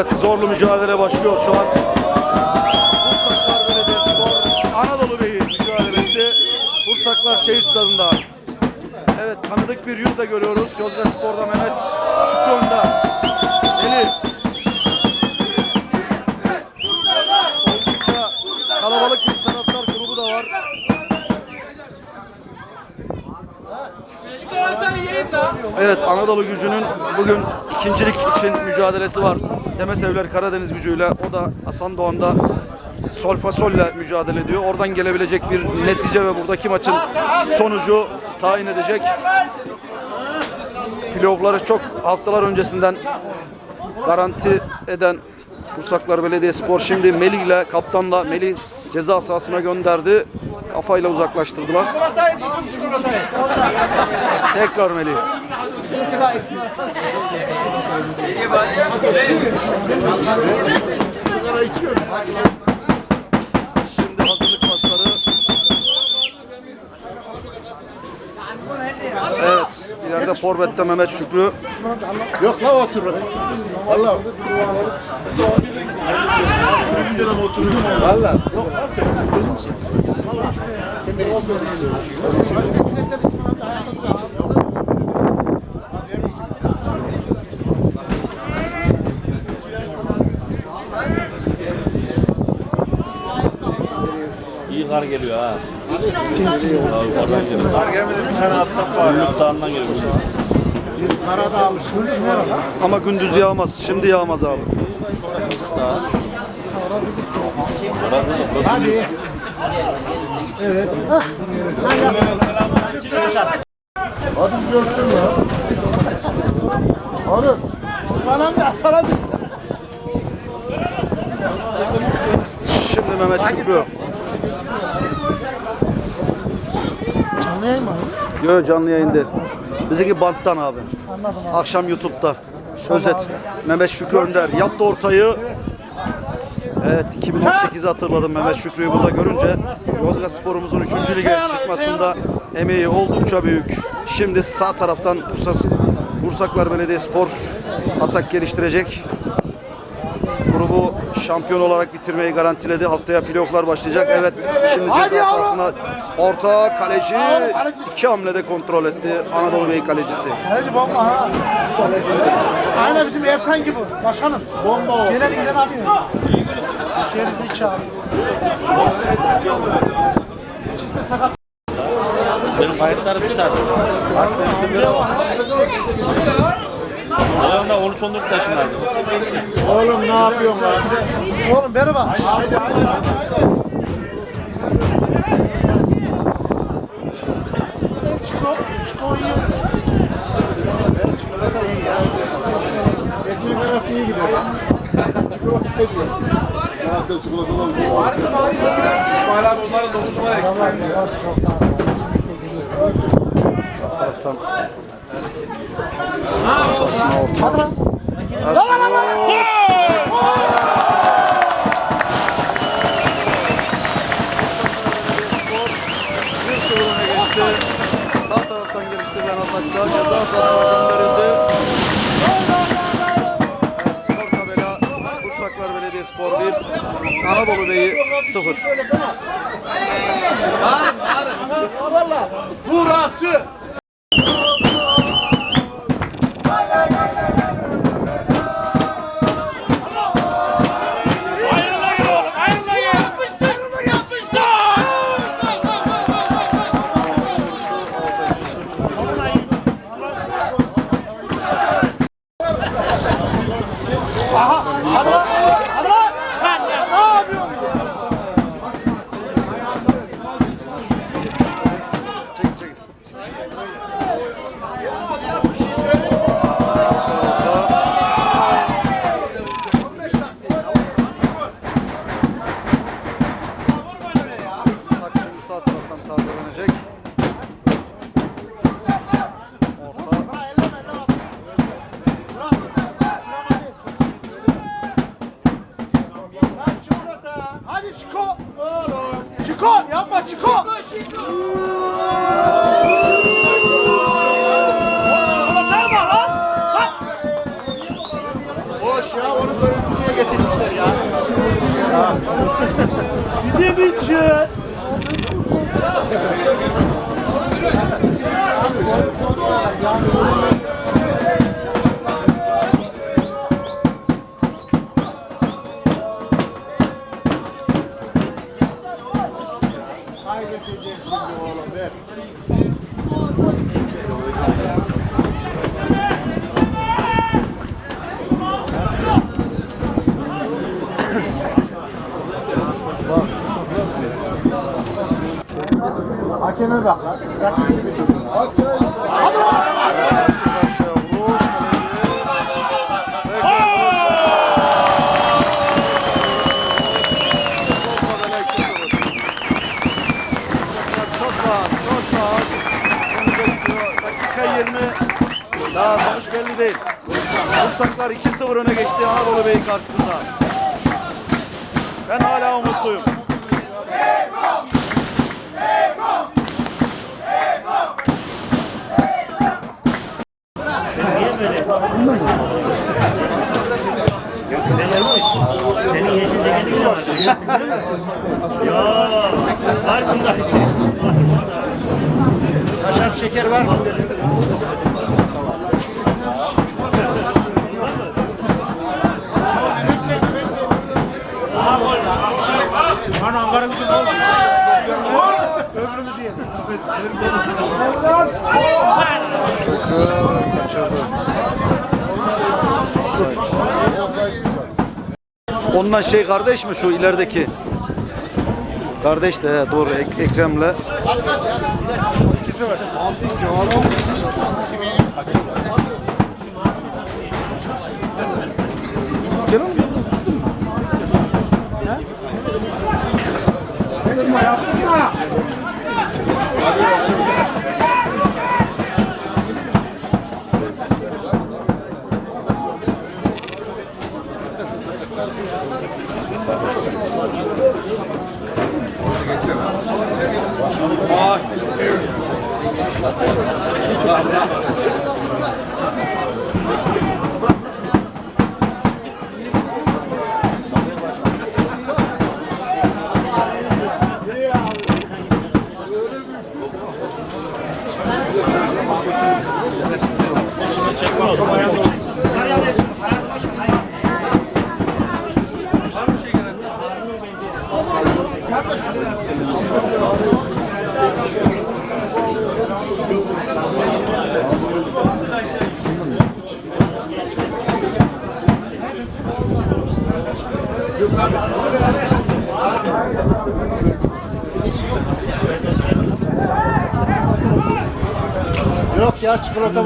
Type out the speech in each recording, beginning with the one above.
Evet, zorlu mücadele başlıyor şu an. Bursaklar Belediyespor Anadolu Bey'i mücadelesi Bursaklar Şehir Stadı'nda. Evet tanıdık bir yüz de görüyoruz. Yozgat Spor'da Mehmet Şükrü Önder. Evet Anadolu gücünün bugün ikincilik için mücadelesi var. Demet Evler Karadeniz gücüyle o da Hasan Doğan'da Solfasol'le mücadele ediyor. Oradan gelebilecek bir netice ve buradaki maçın sonucu tayin edecek. Playoff'ları çok haftalar öncesinden garanti eden Bursaklar Belediyespor şimdi Melih ile kaptanla Melih ceza sahasına gönderdi. Kafayla uzaklaştırdılar. Tekrar Melih. Şimdi hazırlık maçları. Evet, ileride forvette Mehmet Şükrü. Yok la otur. Valla. Önceden oturdum. Valla. Yok la sen. Gözüm sen. Sen beni İyi kar geliyor ha. Oradan geliyor. Kar gelmedi bir tane atsam var ya. Yurt dağından geliyor. Biz karada alışıyoruz? Ama gündüz yağmaz. Şimdi yağmaz abi. Kızım. Hadi. Evet. Hadi görüştüm ya. Hadi. Bana mı sana Şimdi Mehmet Şükrü. Canlı yayın mı? Yo canlı yayın değil. Bizdeki banttan abi. Anladım abi. Akşam YouTube'da. Özet. Mehmet Şükrü Önder yaptı ortayı. Evet 2018'i hatırladım Mehmet Şükrü'yü burada görünce. Yozgat Spor'umuzun 3. lige çıkmasında emeği oldukça büyük. Şimdi sağ taraftan Bursa, Bursaklar Belediyespor atak geliştirecek. Şampiyon olarak bitirmeyi garantiledi. Haftaya playofflar başlayacak. Evet şimdi ceza sahasına orta kaleci iki hamlede kontrol etti Anadolu Bey kalecisi. Kaleci bomba ha. Aynen bizim Ertan gibi başkanım. Bomba o. Genel ilan arıyor. Geri zekalı. Çizme sakat. Benim kayıtlarım çıkardı. Ayağımda 13-14 yaşındaydım. Oğlum ne yapıyorsun lan? Oğlum bak. Haydi haydi haydi. Çiko, çiko iyi. Çikolata iyi ya. Ekmek arası iyi gider. Çikolata ne diyor? Kanatlı çikolata da İsmail abi onların 9 numara ekmek. Sağ taraftan ceza sahasına orta. Hadi lan. Sıfır öne geçti. Sağ taraftan geliştirilen atakta ceza sahasına gönderildi. Skor tabela Bursaklar Belediyespor 1, Anadolu Bey'i 0. Burası. Aha, hadi lan. Hadi lan. Lan rahat, çok rahat. Sonuca gidiyor. Dakika 20. Daha sonuç belli değil. Bursaklar 2-0 öne geçti Anadolu Bey karşısında. Ben hala umutluyum. Güzel olmuş. Senin yeşil ceketin de var. Yo, var bunda bir şey. Şeker var mı dedi. Ömrümüzü yedik. Ondan şey kardeş mi şu ilerideki? Kardeş de he, doğru Ek- Ekrem'le. Yok Um abraço.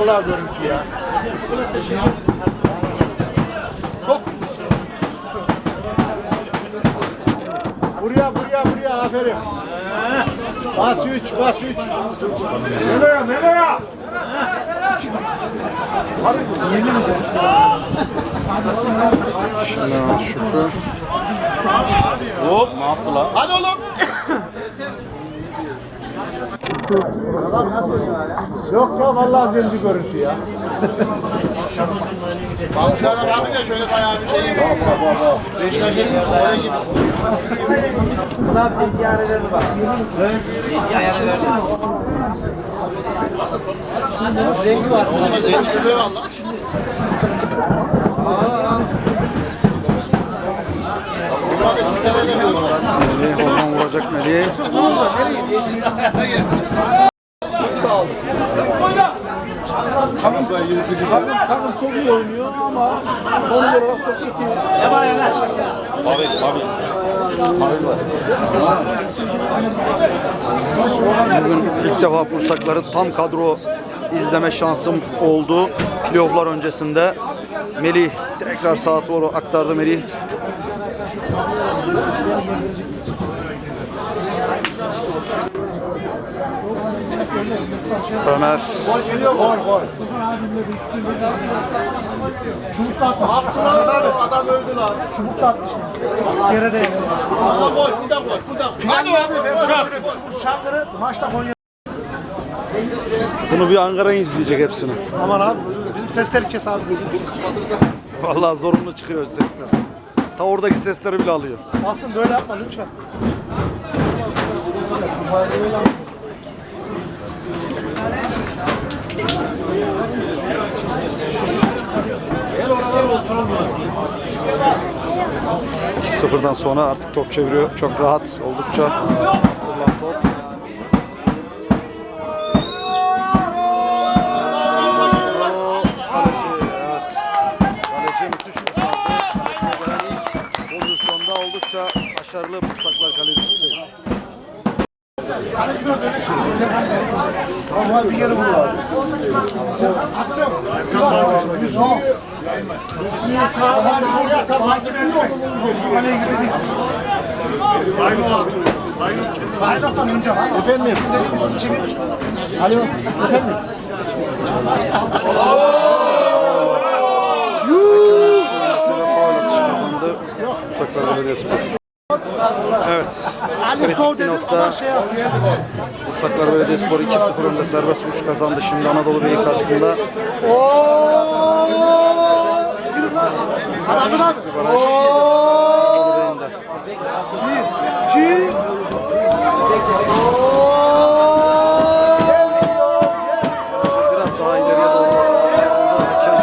Vallahi görüntü ya. Çok. Buraya buraya buraya aferin. Bas 3 bas 3. Nereye nereye? Şükrü. Hop ne yaptı lan? Hadi oğlum. Yok ya vallahi zenci görüntü ya. Balıklar abi de şöyle bayağı bir şey. Bak bak bak. bak. Beşler gelmiş oraya gibi. Rengi var. Ona zenci köpeği var lan. Melih oradan vuracak Melih. Tabii tabii. Bugün ilk defa Bursakları tam kadro izleme şansım oldu. Playoff'lar öncesinde. Melih tekrar sağa doğru aktardı Melih. Ömer Gol geliyor gol gol. Çubuk da atmış. Adam öldü lan. Çubuk da atmış. Yere de. Bu da gol, bu da gol, bu da. Hadi abi ben sana söyleyeyim. Çubuk Çankırı maçta Konya. bunu bir Ankara izleyecek hepsini. Aman abi bizim sesleri kes abi gözümüzü. Vallahi zorunlu çıkıyor sesler. Ta oradaki sesleri bile alıyor. Asım böyle yapma lütfen. Sıfırdan sonra artık top çeviriyor. Çok rahat oldukça. Aynı olan. Aynı önce. Efendim. Alo. Efendim. Mesela faul atışı kazandı. Musaklar Belediyespor. Evet. Ali sol dedim nokta. ama şey yapıyor. Bursaklar Belediyespor 2-0 önde serbest vuruş kazandı. Şimdi Anadolu Bey'i karşısında Ooo! Anladın abi? Ooo! Bey'inde. Bir, iki, Biraz daha ileriye doğru. Hakem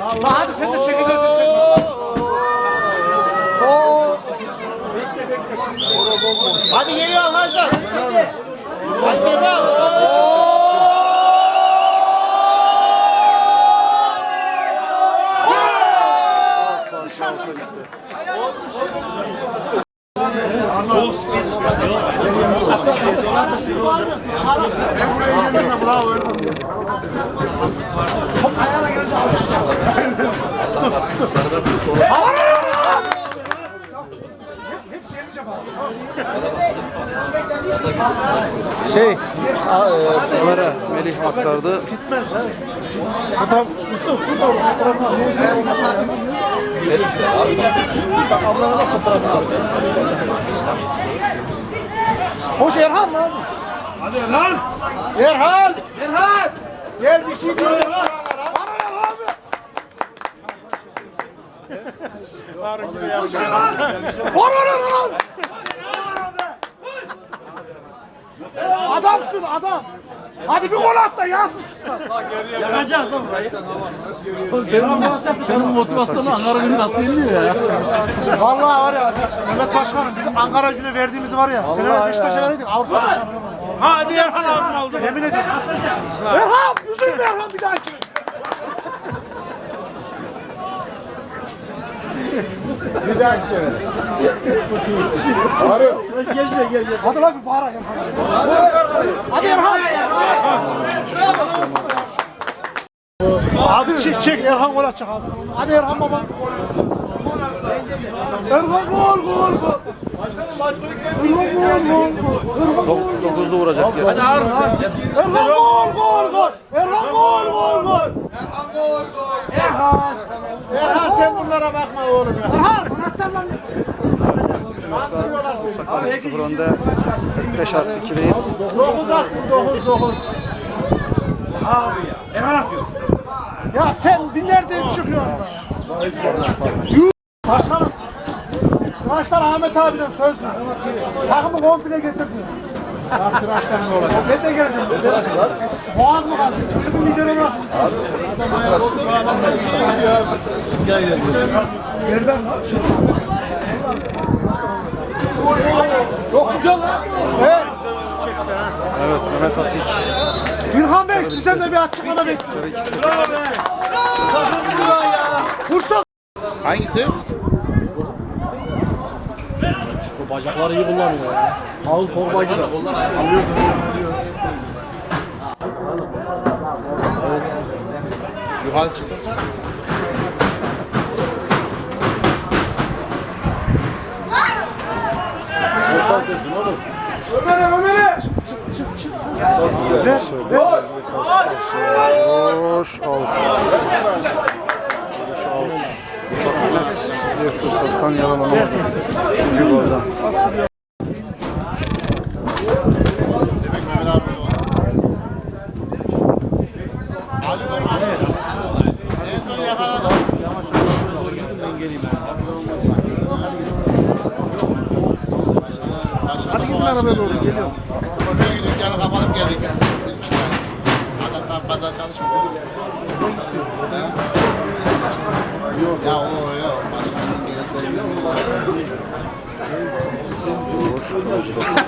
Allah hadi sen de çekeceksin çek. Oo. Hadi geliyor arkadaşlar. Hadi Sefa. az farklı alta gitti. Bravo. Top ayağına gelince almışlar. Şey, Ömer'e Melih aktardı. Gitmez ha. Hoş Erhan lan. Hadi Erhan. Erhan. Erhan. Gel bir şey diyor. Bana ne abi? Hoş Erhan. Var var Erhan. Adamsın adam. Hadi bir gol at da yansın sustan. Yakacağız lan burayı. Senin motivasyonu Ankara günü nasıl yeniliyor ya? Vallahi var ya Mehmet Başkanım biz Ankara gücüne verdiğimiz var ya. Fener Beşiktaş'a verdik Avrupa şampiyonu. Hadi Erhan abim aldı. Yemin ederim. Erhan üzülme Erhan bir dahaki. Bir dahaki sefer. Arı. Hadi lan bir bağıra Erhan. Hadi Erhan. Abi çek çek Erhan gol atacak abi. Hadi Erhan baba. Erhan gol gol gol. Erhan gol gol gol. 9'da vuracak yer. Erhan gol gol gol. Erhan gol gol gol. Erhan. Erhan. Erhan sen bunlara bakma oğlum ya. Erhan anahtarlar. Bursaklar 2-0 önde. 5 artı 2'deyiz. 9 atsın 9 9. Erhan atıyor. Ya sen bir nereden çıkıyorsun? Başkanım. Tıraşlar Ahmet abiden söz. Takımı komple getirdi. Ya tıraşlar ne olacak? Ben de geleceğim. Tıraşlar? Boğaz mı kaldı? Bir lidere bırak. Nereden lan? Çok güzel lan. Evet. Evet Mehmet Atik. İlhan Bey sizden de bir açıklama bekliyorum. 2-0. Bursa Hangisi? Bacakları iyi kullanıyor ya. Paul Pogba gibi. Yukarı çıktı. Ömer'e Ömer'e. Boş out. Boş out. Çok net bir fırsattan yararlanamadı. Üçüncü golden. Hadi gidin arabaya doğru geliyorum. Sen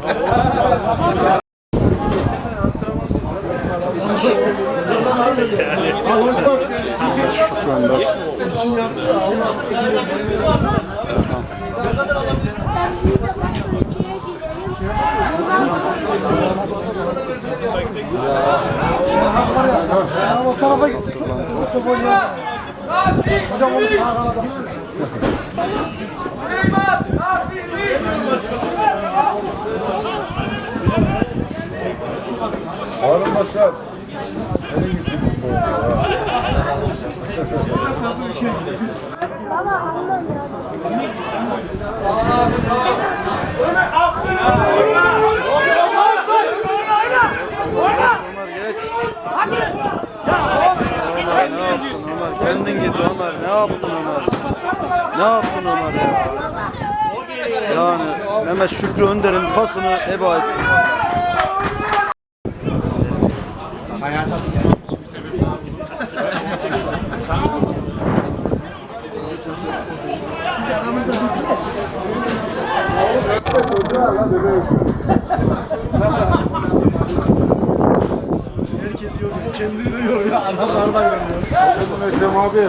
Kendin git Ömer. Ne yaptın Ömer? Ne yaptın Ömer ya? Yani Mehmet Şükrü Önder'in pasını heba etti. Hayata tutunmak için bir sebep daha bu. Herkes yoruyor. Kendini de yoruyor. Adamlar da yoruyor. Efendim Ekrem abi.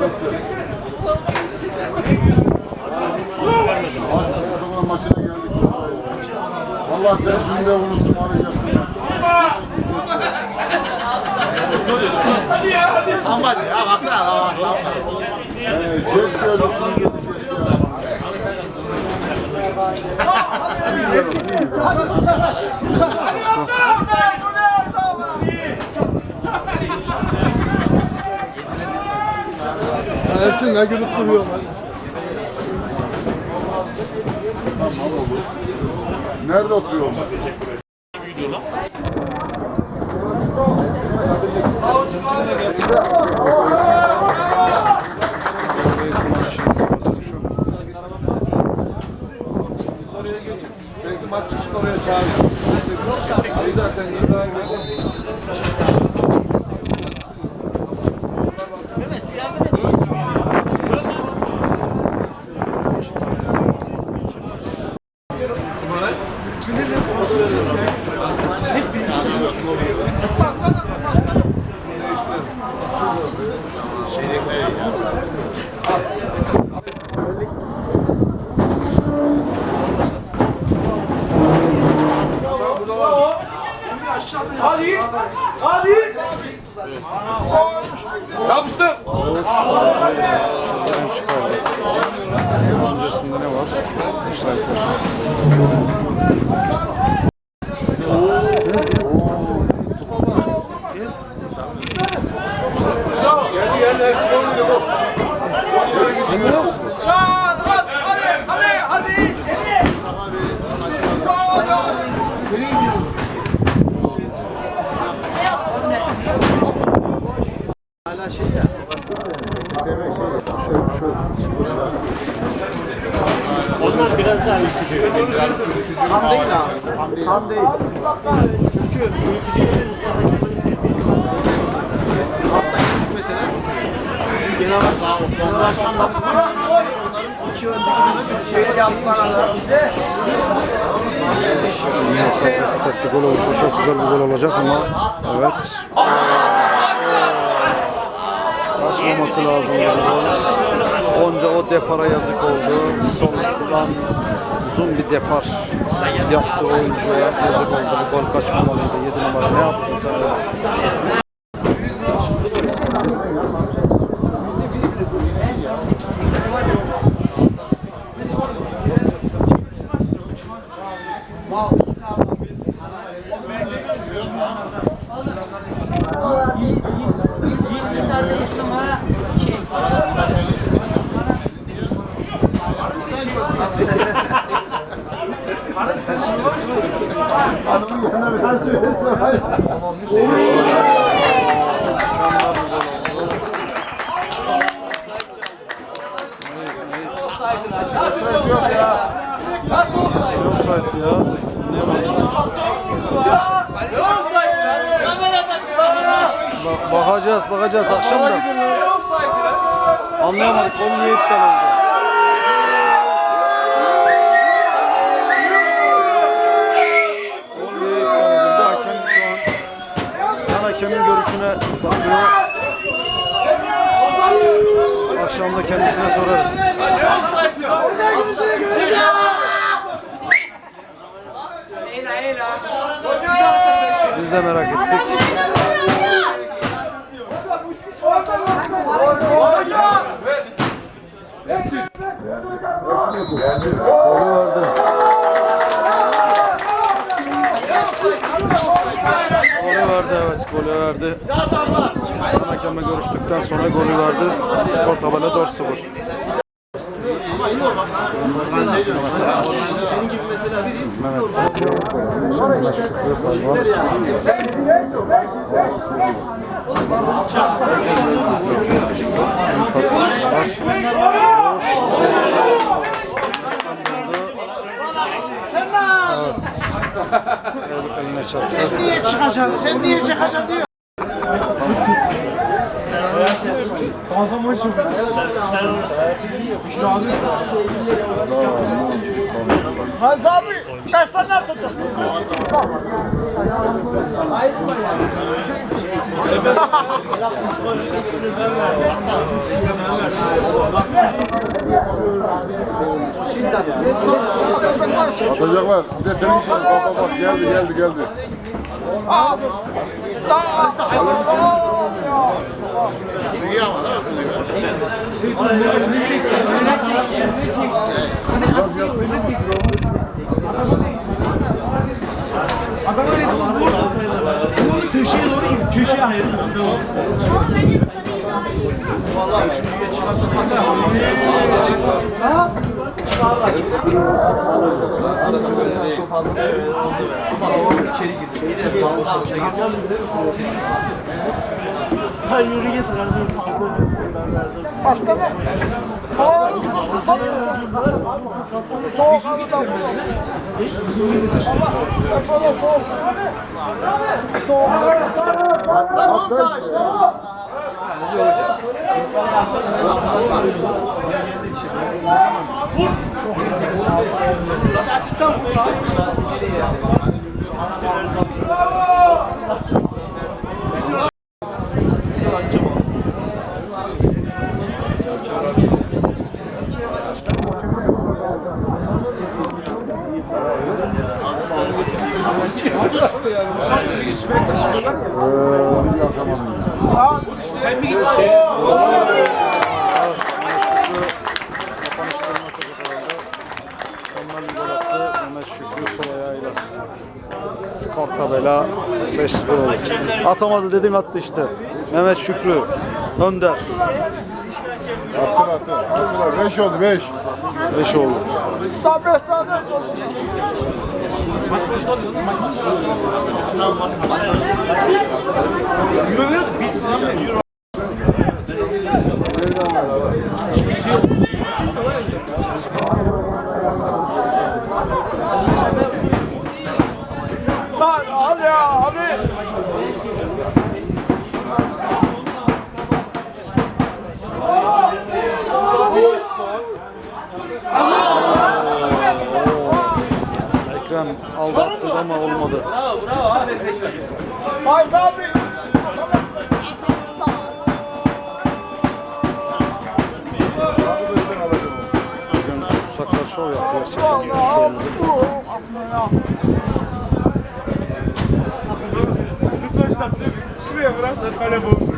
Nasıl? maçına geldik. Vallahi sen şimdi de unuttum arayacaktım. Sambacı ya baksana. Evet, keşke öyle şunu getir, keşke. Erçin ne gülüp duruyor lan. Nerede oturuyor? Maç çıkışında oraya çağırıyor. Ali de sen iyi daha Yapıştır. Çizgiden çıkardı. Öncesinde ne var? Müsaitler. Şöyle, şöyle, sıfır. Onlar biraz daha ürkücü. Tam değil abi. Tam değil. Tam değil. Çünkü ülkücülerin mesela bizim genel başkan Osman Başkan da onların iki önceki dönem şey yaptılar. Yine sarkıt etti. Gol olursa çok güzel bir gol olacak ama evet. Kaçmaması lazım. bu gol. Onca o depara yazık oldu. Son Şu an uzun bir depar yaptı oyuncuya. Yazık oldu. Bir gol kaçmamalıydı. 7 numara. Ne yaptın sen de? Ne offside ya? Anlayamadım. Ba- bakacağız, bakacağız akşam da. Anlayamadık. Konu niye iptal oldu? Konu niye iptal oldu? Hakem şu an yan hakemin görüşüne bakıyor. Akşam da kendisine sorarız. Biz de merak ettik. Golü verdi. Golü verdi evet golü verdi. Hakemle görüştükten sonra golü verdi. Skor tabela 4-0. Mehmet Şükrü Palvan. Eline çarptı. Niye çıkacaksın? Sen niye çıkacaksın diyor. Hamza abi kaç tane atacaksın? Atacaklar. Bir de senin için bak bak geldi geldi geldi. Köşeye Ama bence bu parayı daha iyi. Vallahi üçüncüye çıkarsa Ha? Ha yürü getir kardeşim. Başka mı? Soğuk. Soğuk. Soğuk. Zaman taştı. Vur. Çok iyi. Gerçekten vur. Bravo. Şükrü sol ayağıyla. Skor tabela 5-0 oldu. Atamadı dedim attı işte. Mehmet Şükrü. Önder. Attı attı. Attılar. 5 oldu 5. 5 oldu. Ekrem şov yaptı gerçekten. Şov oldu. Şuraya bırak da kale bu.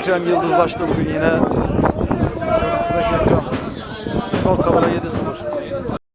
Ekrem yıldızlaştı bugün yine. Yanımızdaki Ekrem. Skor tabela 7-0.